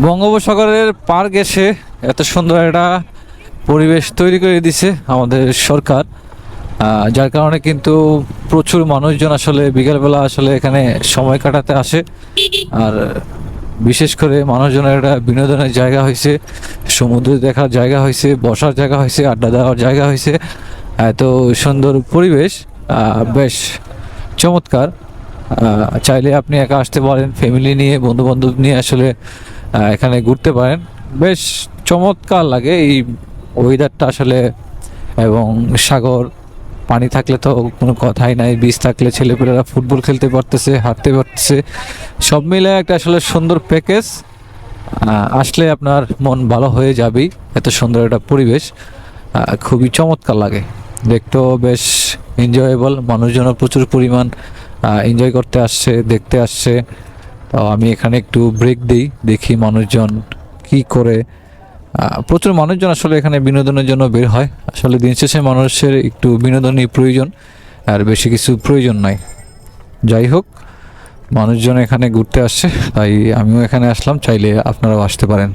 বঙ্গোপসাগরের পার গেছে। এত সুন্দর একটা পরিবেশ তৈরি করে দিছে আমাদের সরকার। যার কারণে কিন্তু প্রচুর মানুষজন আসলে বিকেলবেলা আসলে এখানে সময় কাটাতে আসে। আর বিশেষ করে মানুষজনের একটা বিনোদনের জায়গা হয়েছে, সমুদ্র দেখার জায়গা হয়েছে, বসার জায়গা হয়েছে, আড্ডা দেওয়ার জায়গা হয়েছে। এত সুন্দর পরিবেশ বেশ চমৎকার। চাইলে আপনি একা আসতে পারেন ফ্যামিলি নিয়ে বন্ধু বান্ধব নিয়ে আসলে এখানে ঘুরতে পারেন। বেশ চমৎকার লাগে এই ওয়েদারটা আসলে, এবং সাগর, পানি থাকলে তো কোনো কথাই নাই বীজ থাকলে ছেলেপেলেরা ফুটবল খেলতে পারতেছে, হাঁটতে পারতেছে। সব মিলে একটা আসলে সুন্দর প্যাকেজ আসলে আপনার মন ভালো হয়ে যাবেই, এত সুন্দর একটা পরিবেশ। খুবই চমৎকার লাগে। দেখতেও বেশ এনজয়েবল মানুষজনও প্রচুর পরিমাণ এনজয় করতে আসছে, দেখতে আসছে। আমি এখানে একটু ব্রেক দিই, দেখি মানুষজন কি করে প্রচুর মানুষজন আসলে এখানে বিনোদনের জন্য বের হয়। আসলে দিন শেষে মানুষের একটু বিনোদনই প্রয়োজন, আর বেশি কিছু প্রয়োজন নাই। যাই হোক, মানুষজন এখানে ঘুরতে আসছে, তাই আমিও এখানে আসলাম, চাইলে আপনারাও আসতে পারেন।